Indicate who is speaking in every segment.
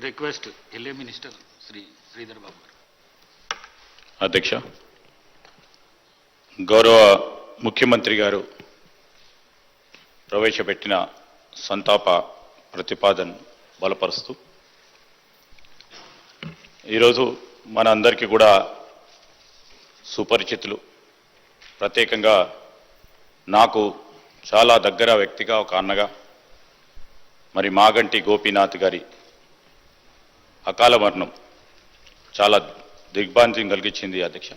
Speaker 1: Request LA minister Shri Sridhar Babu garu.
Speaker 2: అధ్యక్ష గౌరవ ముఖ్యమంత్రి గారు ప్రవేశపెట్టిన సంతాప ప్రతిపాదన బలపరుస్తూ ఈరోజు మన అందరికీ కూడా సుపరిచితులు. ప్రత్యేకంగా నాకు చాలా దగ్గర వ్యక్తిగా ఒక అన్నగా మరి మాగంటి గోపీనాథ్ గారి అకాల మరణం. చాలా దిగ్భ్రాంతిని కలిగించింది అధ్యక్ష.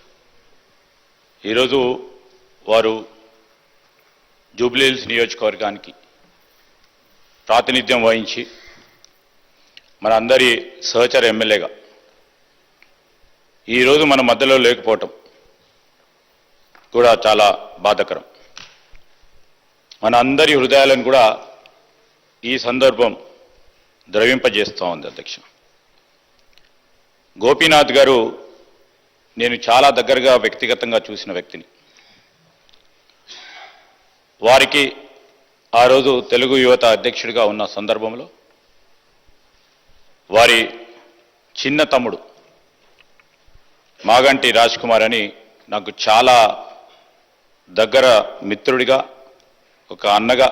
Speaker 2: ఈరోజు వారు జూబ్లీహిల్స్ నియోజకవర్గానికి ప్రాతినిధ్యం వహించి మన అందరి సహచర ఎమ్మెల్యేగా ఈరోజు మన మధ్యలో లేకపోవటం కూడా చాలా బాధకరం. మన అందరి హృదయాలను కూడా ఈ సందర్భం ద్రవింపజేస్తూ ఉంది అధ్యక్ష. గోపీనాథ్ గారు నేను చాలా దగ్గరగా వ్యక్తిగతంగా చూసిన వ్యక్తిని. వారికి ఆ రోజు తెలుగు యువత అధ్యక్షుడిగా ఉన్న సందర్భంలో వారి చిన్న తమ్ముడు మాగంటి రాజ్ కుమార్ అని నాకు చాలా దగ్గర మిత్రుడిగా ఒక అన్నగా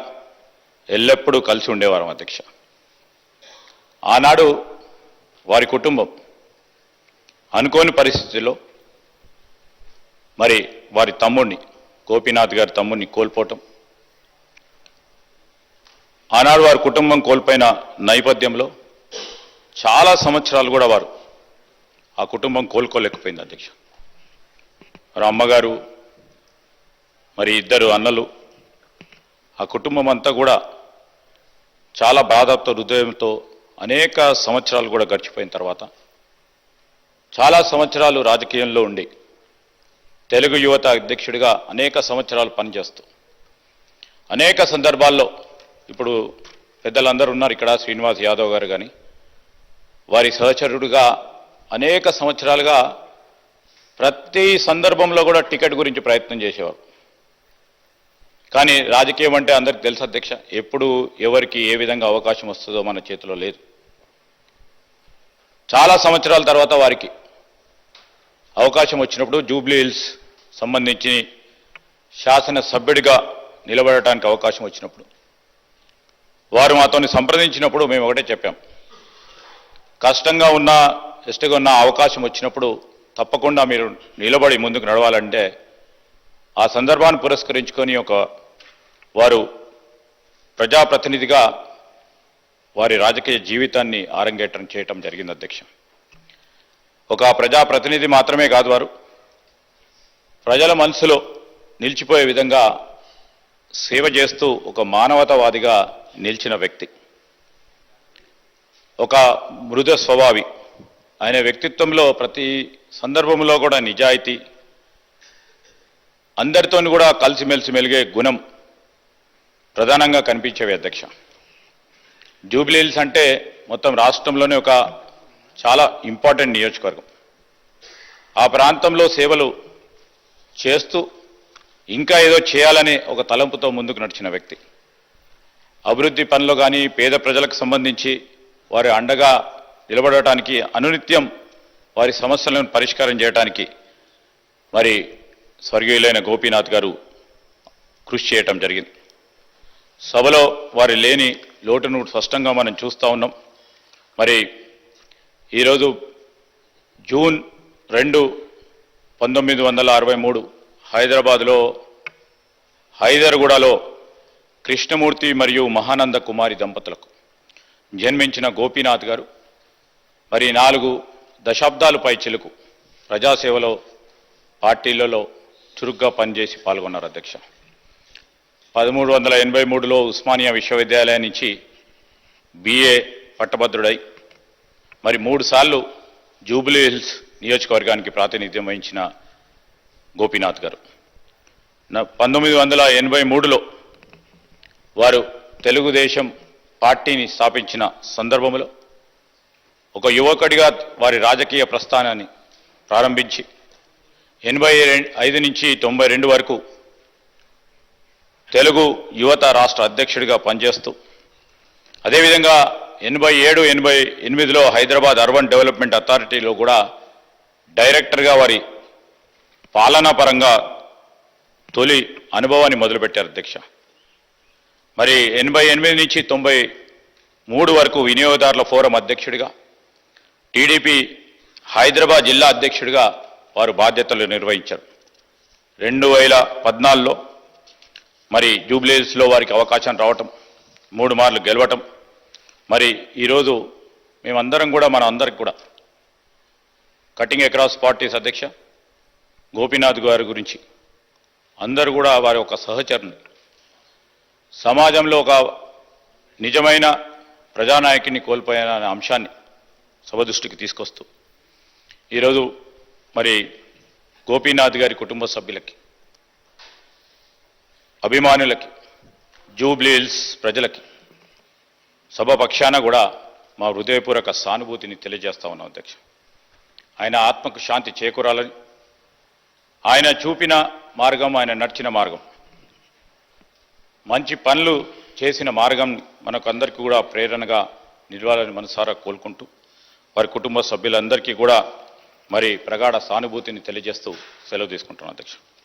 Speaker 2: ఎల్లప్పుడూ కలిసి ఉండేవారం అధ్యక్ష. ఆనాడు వారి కుటుంబం అనుకోని పరిస్థితుల్లో మరి వారి తమ్ముడిని గోపీనాథ్ గారి తమ్ముడిని కోల్పోవటం. ఆనాడు వారి కుటుంబం కోల్పోయిన నేపథ్యంలో చాలా సంవత్సరాలు కూడా వారు ఆ కుటుంబం కోలుకోలేకపోయింది అధ్యక్ష. మరి అమ్మగారు మరి ఇద్దరు అన్నలు ఆ కుటుంబం అంతా కూడా చాలా బాధతో హృదయంతో అనేక సంవత్సరాలు కూడా గడిచిపోయిన తర్వాత చాలా సంవత్సరాలు రాజకీయంలో ఉండి తెలుగు యువత అధ్యక్షుడిగా అనేక సంవత్సరాలు పనిచేస్తూ అనేక సందర్భాల్లో ఇప్పుడు పెద్దలందరూ ఉన్నారు ఇక్కడ శ్రీనివాస్ యాదవ్ గారు కానీ వారి సహచరుడిగా అనేక సంవత్సరాలుగా ప్రతి సందర్భంలో కూడా టికెట్ గురించి ప్రయత్నం చేసేవారు. కానీ రాజకీయం అంటే అందరికి తెలుసు అధ్యక్ష ఎప్పుడు ఎవరికి ఏ విధంగా అవకాశం వస్తుందో మన చేతిలో లేదు. చాలా సంవత్సరాల తర్వాత వారికి అవకాశం వచ్చినప్పుడు జూబ్లీ హిల్స్ సంబంధించి శాసన సభ్యుడిగా నిలబడటానికి అవకాశం వచ్చినప్పుడు వారు మాతోని సంప్రదించినప్పుడు మేము ఒకటే చెప్పాం. కష్టంగా ఉన్న ఇష్టగా ఉన్న అవకాశం వచ్చినప్పుడు తప్పకుండా మీరు నిలబడి ముందుకు నడవాలంటే ఆ సందర్భాన్ని పురస్కరించుకొని ఒక వారు ప్రజాప్రతినిధిగా వారి రాజకీయ జీవితాన్ని ఆరంగేటం చేయటం జరిగింది అధ్యక్ష. ఒక ప్రజాప్రతినిధి మాత్రమే కాదు వారు. ప్రజల మనసులో నిలిచిపోయే విధంగా సేవ చేస్తూ ఒక మానవతావాదిగా నిలిచిన వ్యక్తి. ఒక మృద స్వభావి. ఆయన వ్యక్తిత్వంలో ప్రతి సందర్భంలో కూడా నిజాయితీ. అందరితో కూడా కలిసిమెలిసి మెలిగే గుణం ప్రధానంగా కనిపించేవి అధ్యక్ష. జూబ్లీహిల్స్ అంటే మొత్తం రాష్ట్రంలోనే ఒక చాలా ఇంపార్టెంట్ నియోజకవర్గం. ఆ ప్రాంతంలో సేవలు చేస్తూ ఇంకా ఏదో చేయాలనే ఒక తలంపుతో ముందుకు నడిచిన వ్యక్తి. అభివృద్ధి పనులు కానీ పేద ప్రజలకు సంబంధించి వారి అండగా నిలబడటానికి అనునిత్యం వారి సమస్యలను పరిష్కారం చేయడానికి మరి స్వర్గీయులైన గోపీనాథ్ గారు కృషి చేయటం జరిగింది. సభలో వారి లేని లోటును స్పష్టంగా మనం చూస్తూ ఉన్నాం. మరి ఈరోజు జూన్ రెండు పంతొమ్మిది వందల అరవై మూడు హైదరాబాద్లో హైదర్గూడలో కృష్ణమూర్తి మరియు మహానంద కుమారి దంపతులకు జన్మించిన గోపీనాథ్ గారు మరి నాలుగు దశాబ్దాలు పై చిలుకు ప్రజాసేవలో పార్టీలలో చురుగ్గా పనిచేసి పాల్గొన్నారు అధ్యక్ష. పదమూడు వందల ఎనభై మూడులో ఉస్మానియా విశ్వవిద్యాలయం నుంచి బిఏ పట్టభద్రుడై మరి మూడుసార్లు జూబ్లీ హిల్స్ నియోజకవర్గానికి ప్రాతినిధ్యం వహించిన గోపీనాథ్ గారు. పంతొమ్మిది వందల ఎనభై మూడులో వారు తెలుగుదేశం పార్టీని స్థాపించిన సందర్భంలో ఒక యువకుడిగా వారి రాజకీయ ప్రస్థానాన్ని ప్రారంభించి ఎనభై ఐదు నుంచి తొంభై రెండు వరకు తెలుగు యువత రాష్ట్ర అధ్యక్షుడిగా పనిచేస్తూ అదేవిధంగా ఎనభై ఏడు ఎనభై ఎనిమిదిలో హైదరాబాద్ అర్బన్ డెవలప్మెంట్ అథారిటీలో కూడా డైరెక్టర్గా వారి పాలనా పరంగా తొలి అనుభవాన్ని మొదలుపెట్టారు అధ్యక్ష. మరి ఎనభై ఎనిమిది నుంచి తొంభై మూడు వరకు వినియోగదారుల ఫోరం అధ్యక్షుడిగా టీడీపీ హైదరాబాద్ జిల్లా అధ్యక్షుడిగా వారు బాధ్యతలు నిర్వహించారు. రెండు వేల పద్నాలుగులో మరి జూబ్లీస్లో వారికి అవకాశం రావటం మూడు మార్లు గెలవటం మరి ఈరోజు మేమందరం కూడా మన అందరికి కూడా కటింగ్ అక్రాస్ పార్టీస్ అధ్యక్ష గోపీనాథ్ గారి గురించి అందరూ కూడా వారి ఒక సహచరుని సమాజంలో ఒక నిజమైన ప్రజానాయకుని కోల్పోయిన అనే అంశాన్ని సభ దృష్టికి తీసుకొస్తూ ఈరోజు మరి గోపీనాథ్ గారి కుటుంబ సభ్యులకి అభిమానులకి జూబ్లీహిల్స్ ప్రజలకి సభ పక్షాన కూడా మా హృదయపూర్వక సానుభూతిని తెలియజేస్తా ఉన్నాం అధ్యక్ష. ఆయన ఆత్మకు శాంతి చేకూరాలని ఆయన చూపిన మార్గం ఆయన నడిచిన మార్గం. మంచి పనులు చేసిన మార్గం మనకందరికీ కూడా ప్రేరణగా నిలవాలని మనసారా కోలుకుంటూ వారి కుటుంబ సభ్యులందరికీ కూడా మరి ప్రగాఢ సానుభూతిని తెలియజేస్తూ సెలవు తీసుకుంటున్నాను అధ్యక్షుడు